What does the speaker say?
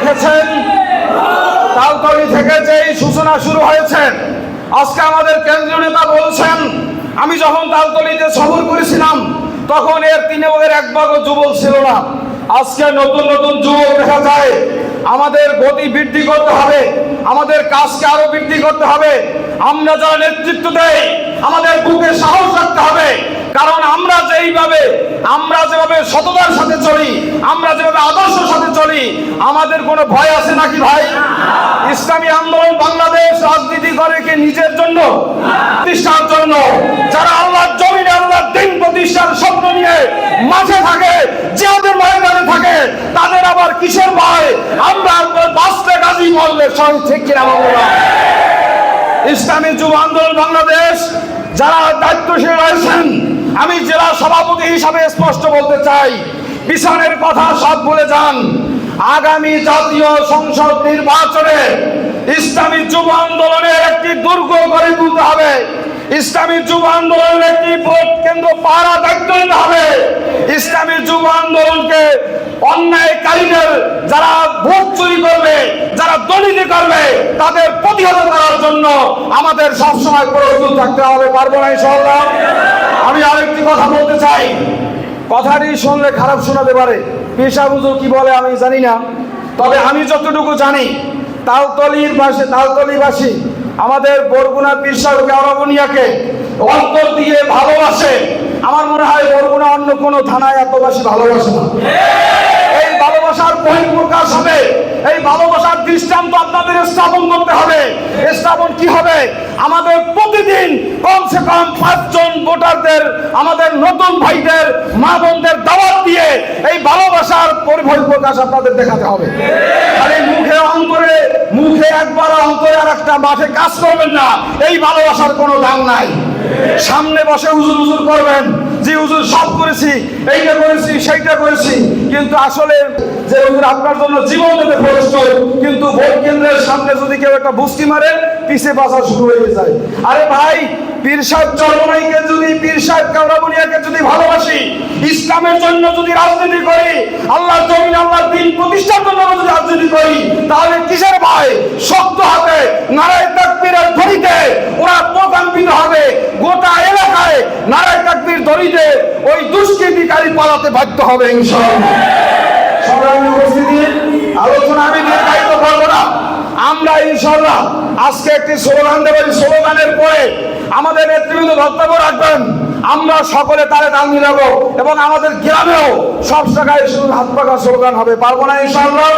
দেখেছেন? তালতলি থেকে যে সূচনা শুরু হয়েছে, আজকে আমাদের কেন্দ্রীয় নেতা বলছেন, আমি যখন তালতলিতে সফর করেছিলাম, তখন এর তিনে ওদের এক ভাগও যুবক ছিল না। আজকে নতুন নতুন যুবক দেখা যায়। আমাদের গতি বৃদ্ধি করতে হবে, আমাদের কাজকে আরও বৃদ্ধি করতে হবে। আমরা যারা নেতৃত্ব দেয় আমাদের বুকে আমরা যেভাবে সততার সাথে চলি, আমরা যেভাবে আদর্শের সাথে চলি, আমাদের কোনো ভয় আছে নাকি ভাই? ইসলামী আন্দোলন বাংলাদেশ রাজনীতি করে কি নিজের জন্য? প্রতিষ্ঠার জন্য। যারা আল্লাহর জমিনে আল্লাহর দিন প্রতিষ্ঠার স্বপ্ন নিয়ে মাঠে থাকে, জিহাদের ময়দানে থাকে, তাদের আবার কিসের ভয়? আমরা বাঁচলে গাজী মরলে শহীদ ঠিক কিনা ইসলামী যুব আন্দোলন বাংলাদেশ, যারা দায়িত্বশীল আমি জেলা সভাপতি হিসাবে স্পষ্ট বলতে চাই পিছনের কথা সব ভুলে যান। আগামী জাতীয় সংসদ নির্বাচনে ইসলামী যুব আন্দোলনের একটি দুর্গ গড়ে তুলতে হবে। ইসলামী যুব আন্দোলনের একটি ভোট কেন্দ্র পাড়া দায়িত্ব নিতে হবে। ইসলামী যুব আন্দোলনকে অন্যায়কারীদের যারা ভোট চুরি করবে, যারা দলিলি করবে, তাদের প্রতিহত করার জন্য আমাদের সবসময় প্রস্তুত থাকতে হবে। পারব না ইনশাল্লাহ আমি আরেকটি কথা বলতে চাই। কথাটি শুনলে খারাপ শোনাতে পারে। পেশা বুঝো কি বলে আমি জানি না। তবে আমি যতটুকু জানি, তালতলির পাশে তালতলিবাসী আমাদের বরগুনা পিসার কেওড়াবনিয়াকে অন্তর দিয়ে ভালোবাসে। আমার মনে হয় বরগুনা অন্য কোনো থানায় এতবাসী ভালোবাসে না। এই ভালোবাসার বহিঃপ্রকাশ হবে। এই ভালোবাসার দৃষ্টান্ত আপনাদের স্থাপন করতে হবে। স্থাপন কি হবে? আমাদের প্রতিদিন কমসে কম পাঁচজন ভোটারদের, আমাদের নতুন ভাইদের, মা বোনদের দাওয়াত দিয়ে এই ভালোবাসার পরিবহন প্রকাশ আপনাদের দেখাতে হবে। খালি মুখে অন্তরে, মুখে একবার অন্তরে আর একটা মাঠে কাজ করবেন না, এই ভালোবাসার কোনো দাম নাই। সামনে বসে হুজুর হুজুর করবেন, যে হুজুর সব করেছি, এইটা করেছি, সেইটা করেছি, কিন্তু আসলে যে হুজুর আপনার জন্য জীবন দেবে প্রস্তুত, কিন্তু ভোট কেন্দ্রের সামনে যদি কেউ একটা বুস্তি মারে পিছে বাসা শুরু হয়ে যায়। আরে ভাই পীর সাহেব চরমনাইকে যদি পীর সাহেব যদি ভালোবাসি, ইসলামের জন্য যদি রাজনীতি করি জমিন দিন প্রতিষ্ঠার জন্য যদি রাজনীতি করি, তাহলে কিসের ভয়? শক্ত হাতে তাকবীরের ধরিতে ওরা প্রকম্পিত হবে। গোটা এলাকায় নারায় তাকবীর ধরিতে ওই দুষ্কৃতিকারী পালাতে বাধ্য হবে, ইনশাআল্লাহ। উপস্থিতি, আলোচনা আমি নির্ধারিত না। আমরা ইনশাল্লাহ আজকে একটি স্লোগান দেবেন স্লোগানের পরে আমাদের নেতৃবৃন্দ বক্তব্য রাখবেন। আমরা সকলে তারে তাল মিলাবো এবং আমাদের গ্রামেও সব জায়গায় শুধু হাত পাকা স্লোগান হবে। পারব না ইনশাল্লাহ